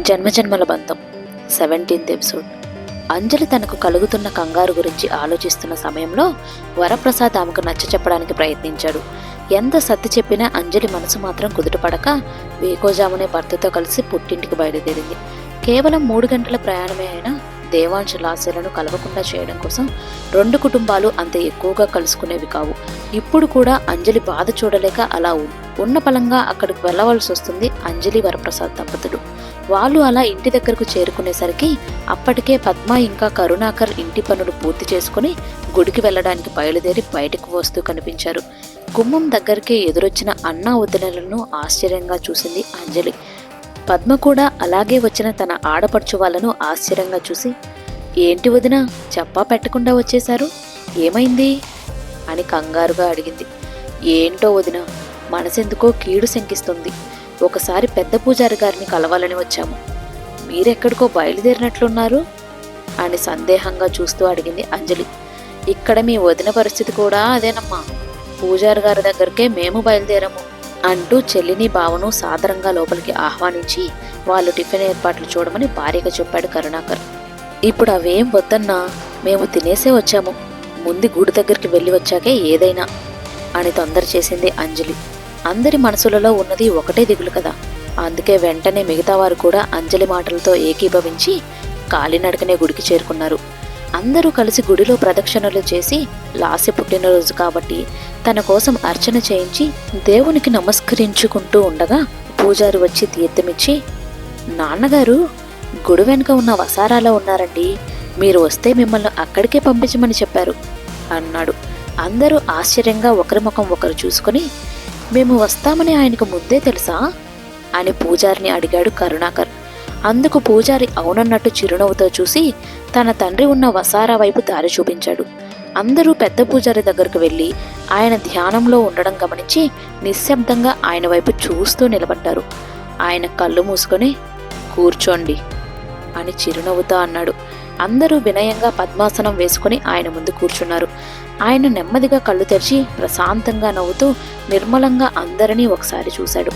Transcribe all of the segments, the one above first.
జన్మజన్మల బంధం. Seventeenth episode అంజలి తనకు కలుగుతున్న కంగారు గురించి ఆలోచిస్తున్న సమయంలో వరప్రసాద్ ఆమెకు నచ్చ చెప్పడానికి ప్రయత్నించాడు. ఎంత సత్తి చెప్పినా అంజలి మనసు మాత్రం కుదుటపడక వేకోజామునే భర్తతో కలిసి పుట్టింటికి బయలుదేరింది. కేవలం మూడు గంటల ప్రయాణమే అయినా దేవాంశ లాస్యలను కలవకుండా చేయడం కోసం రెండు కుటుంబాలు అంత ఎక్కువగా కలుసుకునేవి కావు. ఇప్పుడు కూడా అంజలి బాధ చూడలేక అలా ఉ- ఉన్న బలంగా అక్కడికి వెళ్ళవలసి వస్తుంది అంజలి వరప్రసాద్ దంపతులు. వాళ్ళు అలా ఇంటి దగ్గరకు చేరుకునేసరికి అప్పటికే పద్మ ఇంకా కరుణాకర్ ఇంటి పనులు పూర్తి చేసుకుని గుడికి వెళ్ళడానికి బయలుదేరి బయటకు వస్తూ కనిపించారు. గుమ్మం దగ్గరికి ఎదురొచ్చిన అన్నా వదినలను ఆశ్చర్యంగా చూసింది అంజలి. పద్మ కూడా అలాగే వచ్చిన తన ఆడపడుచు వాళ్ళను ఆశ్చర్యంగా చూసి ఏంటి వదిన చెప్పా పెట్టకుండా వచ్చేశారు? ఏమైంది? అని కంగారుగా అడిగింది. ఏంటో వదిన మనసెందుకో కీడు శంకిస్తుంది. ఒకసారి పెద్ద పూజారి గారిని కలవాలని వచ్చాము. మీరెక్కడికో బయలుదేరినట్లున్నారు? అని సందేహంగా చూస్తూ అడిగింది అంజలి. ఇక్కడ మీ వదిన పరిస్థితి కూడా అదేనమ్మా. పూజారి గారి దగ్గరికే మేము బయలుదేరాము అంటూ చెల్లిని బావను సాదరంగా లోపలికి ఆహ్వానించి వాళ్ళు టిఫిన్ ఏర్పాట్లు చూడమని భార్యగా చెప్పాడు కరుణాకర్. ఇప్పుడు అవేం వద్దన్నా మేము తినేసే వచ్చాము. ముందు గుడి దగ్గరికి వెళ్ళి వచ్చాకే ఏదైనా అని తొందర చేసింది అంజలి. అందరి మనసులలో ఉన్నది ఒకటే దిగులు కదా. అందుకే వెంటనే మిగతా వారు కూడా అంజలి మాటలతో ఏకీభవించి కాలినడకనే గుడికి చేరుకున్నారు. అందరూ కలిసి గుడిలో ప్రదక్షిణలు చేసి లాస్య పుట్టినరోజు కాబట్టి తన కోసం అర్చన చేయించి దేవునికి నమస్కరించుకుంటూ ఉండగా పూజారి వచ్చి తీర్థమిచ్చి నాన్నగారు గుడి వెనుక ఉన్న వసారాలో ఉన్నారండి. మీరు వస్తే మిమ్మల్ని అక్కడికే పంపించమని చెప్పారు అన్నాడు. అందరూ ఆశ్చర్యంగా ఒకరి ముఖం ఒకరు చూసుకొని మేము వస్తామని ఆయనకు ముందే తెలుసా? అని పూజారిని అడిగాడు కరుణాకర్. అందుకు పూజారి అవునన్నట్టు చిరునవ్వుతో చూసి తన తండ్రి ఉన్న వసారా వైపు దారి చూపించాడు. అందరూ పెద్ద పూజారి దగ్గరకు వెళ్ళి ఆయన ధ్యానంలో ఉండడం గమనించి నిశ్శబ్దంగా ఆయన వైపు చూస్తూ నిలబడ్డారు. ఆయన కళ్ళు మూసుకొని కూర్చోండి అని చిరునవ్వుతో అన్నాడు. అందరూ వినయంగా పద్మాసనం వేసుకుని ఆయన ముందు కూర్చున్నారు. ఆయన నెమ్మదిగా కళ్ళు తెరిచి ప్రశాంతంగా నవ్వుతూ నిర్మలంగా అందరినీ ఒకసారి చూశాడు.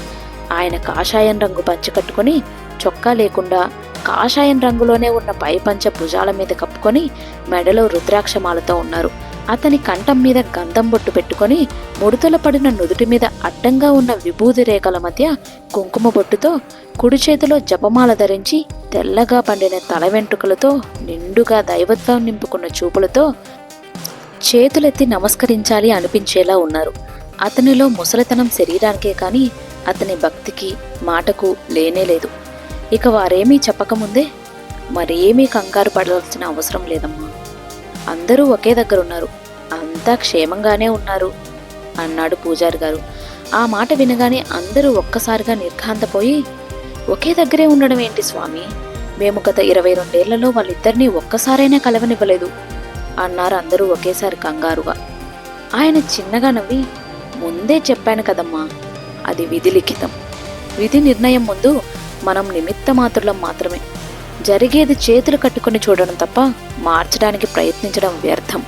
ఆయన కాషాయం రంగు పంచ కట్టుకొని చొక్కా లేకుండా కాషాయం రంగులోనే ఉన్న పై పంచ భుజాల మీద కప్పుకొని మెడలో రుద్రాక్షమాలతో ఉన్నారు. అతని కంఠం మీద గంధం బొట్టు పెట్టుకొని ముడతలు పడిన నుదుటి మీద అడ్డంగా ఉన్న విభూది రేఖల మధ్య కుంకుమ బొట్టుతో కుడి చేతిలో జపమాల ధరించి తెల్లగా పండిన తల వెంట్రుకలతో నిండుగా దైవత్వం నింపుకున్న చూపులతో చేతులెత్తి నమస్కరించాలి అనిపించేలా ఉన్నారు. అతనిలో ముసలితనం శరీరానికే కానీ అతని భక్తికి మాటకు లేనే లేదు. ఇక వారేమీ చెప్పకముందే మరేమీ కంగారు పడాల్సిన అవసరం లేదమ్మా. అందరూ ఒకే దగ్గర ఉన్నారు. అంతా క్షేమంగానే ఉన్నారు అన్నాడు పూజారి గారు. ఆ మాట వినగానే అందరూ ఒక్కసారిగా నిర్ఘాంతపోయి ఒకే దగ్గరే ఉండడం ఏంటి స్వామి? మేము గత ఇరవై రెండేళ్ళలో వాళ్ళిద్దరినీ ఒక్కసారైనా కలవనివ్వలేదు అన్నారు అందరూ ఒకేసారి కంగారుగా. ఆయన చిన్నగా నవ్వి ముందే చెప్పాను కదమ్మా అది విధి లిఖితం. విధి నిర్ణయం ముందు మనం నిమిత్త మాత్రులం మాత్రమే. జరిగేది చేతులు కట్టుకొని చూడడం తప్ప మార్చడానికి ప్రయత్నించడం వ్యర్థం.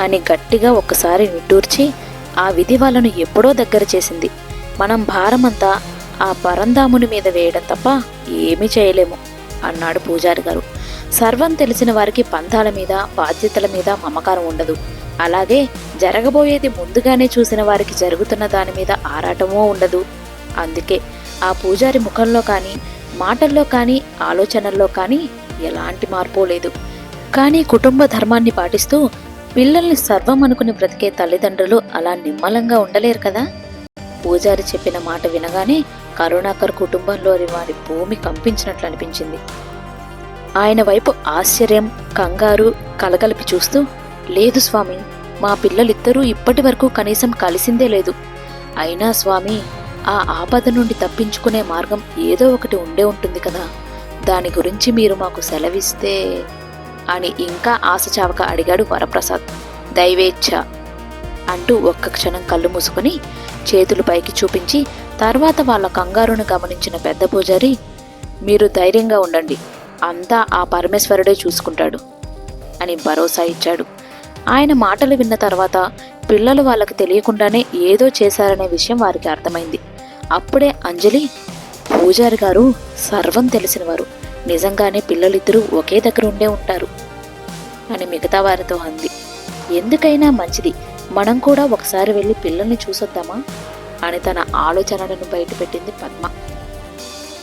అని గట్టిగా ఒక్కసారి నిట్టూర్చి ఆ విధి వాళ్ళను ఎప్పుడో దగ్గర చేసింది. మనం భారమంతా ఆ పరంధాముని మీద వేయడం తప్ప ఏమీ చేయలేము అన్నాడు పూజారి గారు. సర్వం తెలిసిన వారికి పంథాల మీద బాధ్యతల మీద మమకారం ఉండదు. అలాగే జరగబోయేది ముందుగానే చూసిన వారికి జరుగుతున్న దాని మీద ఆరాటమూ ఉండదు. అందుకే ఆ పూజారి ముఖంలో కానీ మాటల్లో కానీ ఆలోచనల్లో కానీ ఎలాంటి మార్పు లేదు. కానీ కుటుంబ ధర్మాన్ని పాటిస్తూ పిల్లల్ని సర్వం అనుకుని బ్రతికే తల్లిదండ్రులు అలా నిమ్మలంగా ఉండలేరు కదా? పూజారి చెప్పిన మాట వినగానే కరుణాకర్ కుటుంబంలోని వారి భూమి కంపించినట్లు అనిపించింది. ఆయన వైపు ఆశ్చర్యం కంగారు కలగలిపి చూస్తూ లేదు స్వామి మా పిల్లలిద్దరూ ఇప్పటి వరకు కనీసం కలిసిందే లేదు. అయినా స్వామి ఆ ఆపద నుండి తప్పించుకునే మార్గం ఏదో ఒకటి ఉండే ఉంటుంది కదా. దాని గురించి మీరు మాకు సెలవిస్తే అని ఇంకా ఆశ చావక అడిగాడు వరప్రసాద్. దైవేచ్ఛ అంటూ ఒక్క క్షణం కళ్ళు మూసుకొని చేతులు పైకి చూపించి తర్వాత వాళ్ళ కంగారును గమనించిన పెద్ద పూజారి మీరు ధైర్యంగా ఉండండి అంతా ఆ పరమేశ్వరుడే చూసుకుంటాడు అని భరోసా ఇచ్చాడు. ఆయన మాటలు విన్న తర్వాత పిల్లలు వాళ్ళకి తెలియకుండానే ఏదో చేశారనే విషయం వారికి అర్థమైంది. అప్పుడే అంజలి పూజారి గారు సర్వం తెలిసినవారు. నిజంగానే పిల్లలిద్దరూ ఒకే దగ్గర ఉండే ఉంటారు అని మిగతా వారితో అంది. ఎందుకైనా మంచిది. మనం కూడా ఒకసారి వెళ్ళి పిల్లల్ని చూసొద్దామా అని తన ఆలోచనలను బయటపెట్టింది పద్మ.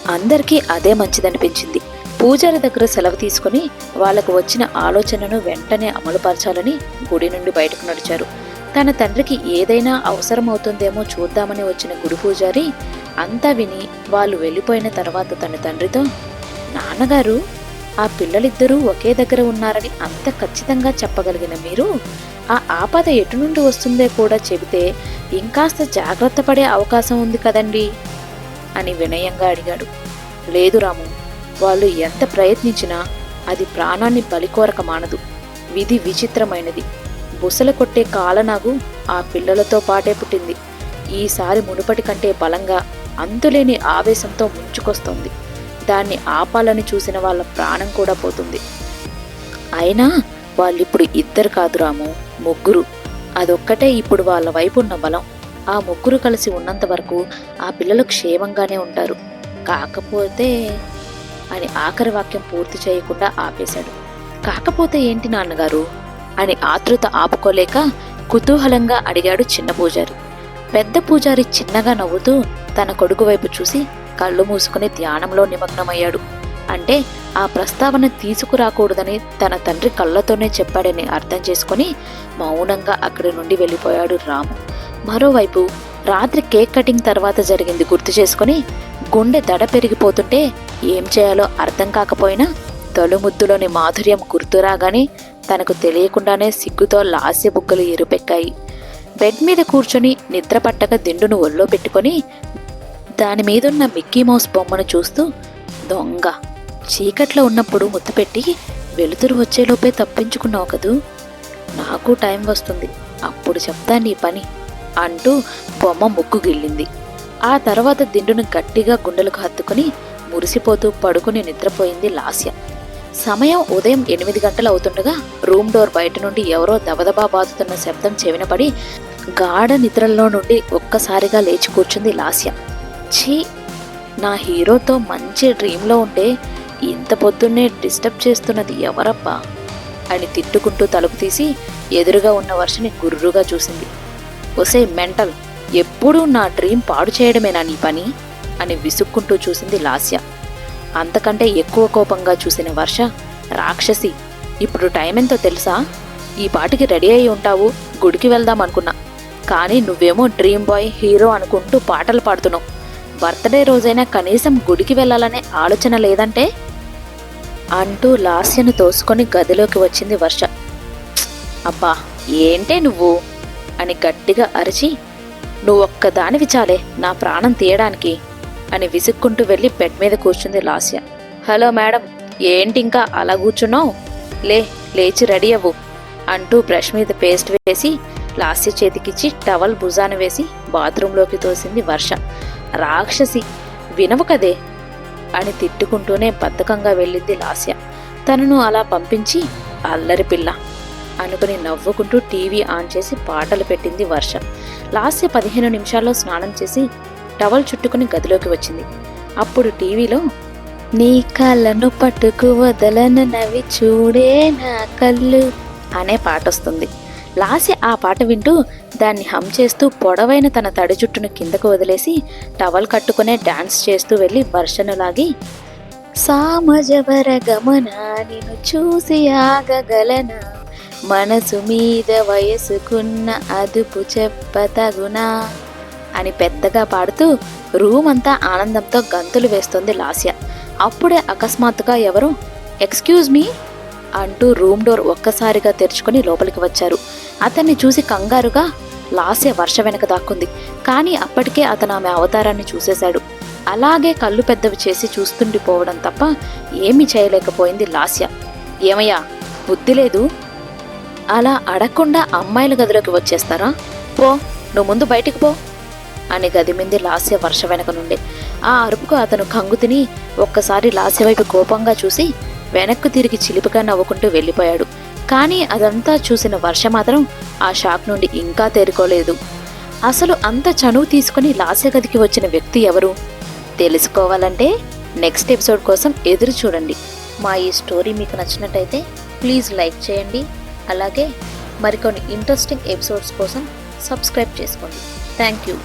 అందరికీ అదే మంచిదనిపించింది. పూజారి దగ్గర సెలవు తీసుకుని వాళ్ళకు వచ్చిన ఆలోచనను వెంటనే అమలుపరచాలని గుడి నుండి బయటకు నడిచారు. తన తండ్రికి ఏదైనా అవసరం అవుతుందేమో చూద్దామని వచ్చిన గురు పూజారి అంతా విని వాళ్ళు వెళ్ళిపోయిన తర్వాత తన తండ్రితో నాన్నగారు ఆ పిల్లలిద్దరూ ఒకే దగ్గర ఉన్నారని అంత ఖచ్చితంగా చెప్పగలిగిన మీరు ఆ ఆపద ఎటు నుండి వస్తుందే కూడా చెబితే ఇంకాస్త జాగ్రత్త పడే అవకాశం ఉంది కదండి అని వినయంగా అడిగాడు. లేదు రాము వాళ్ళు ఎంత ప్రయత్నించినా అది ప్రాణాన్ని బలికోరక మానదు. విధి విచిత్రమైనది. బుసలు కొట్టే కాలనాగు ఆ పిల్లలతో పాటే పుట్టింది. ఈసారి మునుపటి కంటే బలంగా అంతులేని ఆవేశంతో ముంచుకొస్తోంది. దాన్ని ఆపాలని చూసిన వాళ్ళ ప్రాణం కూడా పోతుంది. అయినా వాళ్ళిప్పుడు ఇద్దరు కాదు రాము ముగ్గురు. అదొక్కటే ఇప్పుడు వాళ్ళ వైపు ఉన్న బలం. ఆ ముగ్గురు కలిసి ఉన్నంత వరకు ఆ పిల్లలు క్షేమంగానే ఉంటారు. కాకపోతే అని ఆఖరి వాక్యం పూర్తి చేయకుండా ఆపేశాడు. కాకపోతే ఏంటి నాన్నగారు? అని ఆతృత ఆపుకోలేక కుతూహలంగా అడిగాడు చిన్న పూజారి. పెద్ద పూజారి చిన్నగా నవ్వుతూ తన కొడుకు వైపు చూసి కళ్ళు మూసుకుని ధ్యానంలో నిమగ్నమయ్యాడు. అంటే ఆ ప్రస్తావన తీసుకురాకూడదని తన తండ్రి కళ్ళతోనే చెప్పాడని అర్థం చేసుకుని మౌనంగా అక్కడి నుండి వెళ్ళిపోయాడు రాము. మరోవైపు రాత్రి కేక్ కటింగ్ తర్వాత జరిగింది గుర్తు చేసుకుని గుండె దడ పెరిగిపోతుంటే ఏం చేయాలో అర్థం కాకపోయినా తొలుముద్దులోని మాధుర్యం గుర్తురాగానే తనకు తెలియకుండానే సిగ్గుతో లాస్య బుగ్గలు ఎరుపెక్కాయి. బెడ్ మీద కూర్చొని నిద్ర పట్టక దిండును ఒళ్ళో పెట్టుకొని దాని మీదున్న మిక్కీ మౌస్ బొమ్మను చూస్తూ దొంగ చీకట్లో ఉన్నప్పుడు ముద్దు పెట్టి వెలుతురు వచ్చేలోపే తప్పించుకున్నావు కదూ? నాకు టైం వస్తుంది అప్పుడు చెప్తా నీ పని అంటూ బొమ్మ ముక్కు గిల్లింది. ఆ తర్వాత దిండును గట్టిగా గుండెలకు హత్తుకుని మురిసిపోతూ పడుకుని నిద్రపోయింది లాస్య. సమయం ఉదయం ఎనిమిది గంటలు అవుతుండగా రూమ్ డోర్ బయట నుండి ఎవరో దబదబా బాదుతున్న శబ్దం చెవినపడి గాఢ నిద్రల్లో నుండి ఒక్కసారిగా లేచి కూర్చుంది లాస్య. ఛీ! నా హీరోతో మంచి డ్రీమ్లో ఉంటే ఇంత పొద్దున్నే డిస్టర్బ్ చేస్తున్నది ఎవరబ్బా? అని తిట్టుకుంటూ తలుపు తీసి ఎదురుగా ఉన్న వర్షని గుర్రుగా చూసింది. ఒసే మెంటల్ ఎప్పుడూ నా డ్రీమ్ పాడు చేయడమేనా నీ పని? అని విసుక్కుంటూ చూసింది లాస్య. అంతకంటే ఎక్కువ కోపంగా చూసిన వర్ష రాక్షసి ఇప్పుడు టైం ఎంతో తెలుసా? ఈ పాటికి రెడీ అయి ఉంటావు గుడికి వెళ్దాం అనుకున్నా. కానీ నువ్వేమో డ్రీమ్ బాయ్ హీరో అనుకుంటూ పాటలు పాడుతున్నావు. బర్త్డే రోజైనా కనీసం గుడికి వెళ్ళాలనే ఆలోచన లేదంటే? అంటూ లాస్యను తోసుకొని గదిలోకి వచ్చింది వర్ష. అబ్బా ఏంటే నువ్వు? అని గట్టిగా అరిచి నువ్వొక్కదానివి చాలే నా ప్రాణం తీయడానికి. అని విసుక్కుంటూ వెళ్ళి బెడ్ మీద కూర్చుంది లాస్య. హలో మేడం ఏంటి ఇంకా అలా కూర్చున్నావు? లే లేచి రెడీ అవ్వు అంటూ బ్రష్ మీద పేస్ట్ వేసి లాస్య చేతికిచ్చి టవల్ భుజాన వేసి బాత్రూంలోకి తోసింది వర్ష. రాక్షసి వినవు కదే అని తిట్టుకుంటూనే బద్ధకంగా వెళ్ళింది లాస్య. తనను అలా పంపించి అల్లరి పిల్ల అనుకుని నవ్వుకుంటూ టీవీ ఆన్ చేసి పాటలు పెట్టింది వర్ష. లాస్య పదిహేను నిమిషాల్లో స్నానం చేసి టవల్ చుట్టుకుని గదిలోకి వచ్చింది. అప్పుడు టీవీలో నీ కళ్ళను పట్టుకు వదలను నవి చూడే నా కళ్ళు అనే పాట వస్తుంది. లాసి ఆ పాట వింటూ దాన్ని హమ్ చేస్తూ పొడవైన తన తడి జుట్టును కిందకు వదిలేసి టవల్ కట్టుకునే డాన్స్ చేస్తూ వెళ్ళి వర్షను లాగి సామజవర గమన నిన్ను చూసి ఆగగలనా? మనసు మీద వయసుకున్న అదుపు చెప్పతగునా అని పెద్దగా పాడుతూ రూమ్ అంతా ఆనందంతో గంతులు వేస్తోంది లాస్య. అప్పుడే అకస్మాత్తుగా ఎవరో ఎక్స్క్యూజ్ మీ అంటూ రూమ్ డోర్ ఒక్కసారిగా తెరుచుకొని లోపలికి వచ్చారు. అతన్ని చూసి కంగారుగా లాస్య వర్ష వెనక దాక్కుంది. కానీ అప్పటికే అతను ఆమె అవతారాన్ని చూసేశాడు. అలాగే కళ్ళు పెద్దవి చేసి చూస్తుండిపోవడం తప్ప ఏమీ చేయలేకపోయింది లాస్య. ఏమయ్యా బుద్ధి లేదు. అలా అడగకుండా అమ్మాయిల గదిలోకి వచ్చేస్తారా? పో నువ్వు ముందు బయటికి పో. అని గదిమింది లాస్య వర్ష వెనక నుండి. ఆ అరుపుకు అతను కంగు తిని ఒక్కసారి లాస్య వైపు కోపంగా చూసి వెనక్కు తిరిగి చిలిపిగా నవ్వుకుంటూ వెళ్ళిపోయాడు. కానీ అదంతా చూసిన వర్ష మాత్రం ఆ షాక్ నుండి ఇంకా తేరుకోలేదు. అసలు అంత చనువు తీసుకుని లాస్య గదికి వచ్చిన వ్యక్తి ఎవరు? తెలుసుకోవాలంటే నెక్స్ట్ ఎపిసోడ్ కోసం ఎదురు చూడండి. మా ఈ స్టోరీ మీకు నచ్చినట్టయితే ప్లీజ్ లైక్ చేయండి. అలాగే మరికొన్ని ఇంట్రెస్టింగ్ ఎపిసోడ్స్ కోసం సబ్స్క్రైబ్ చేసుకోండి. Thank you.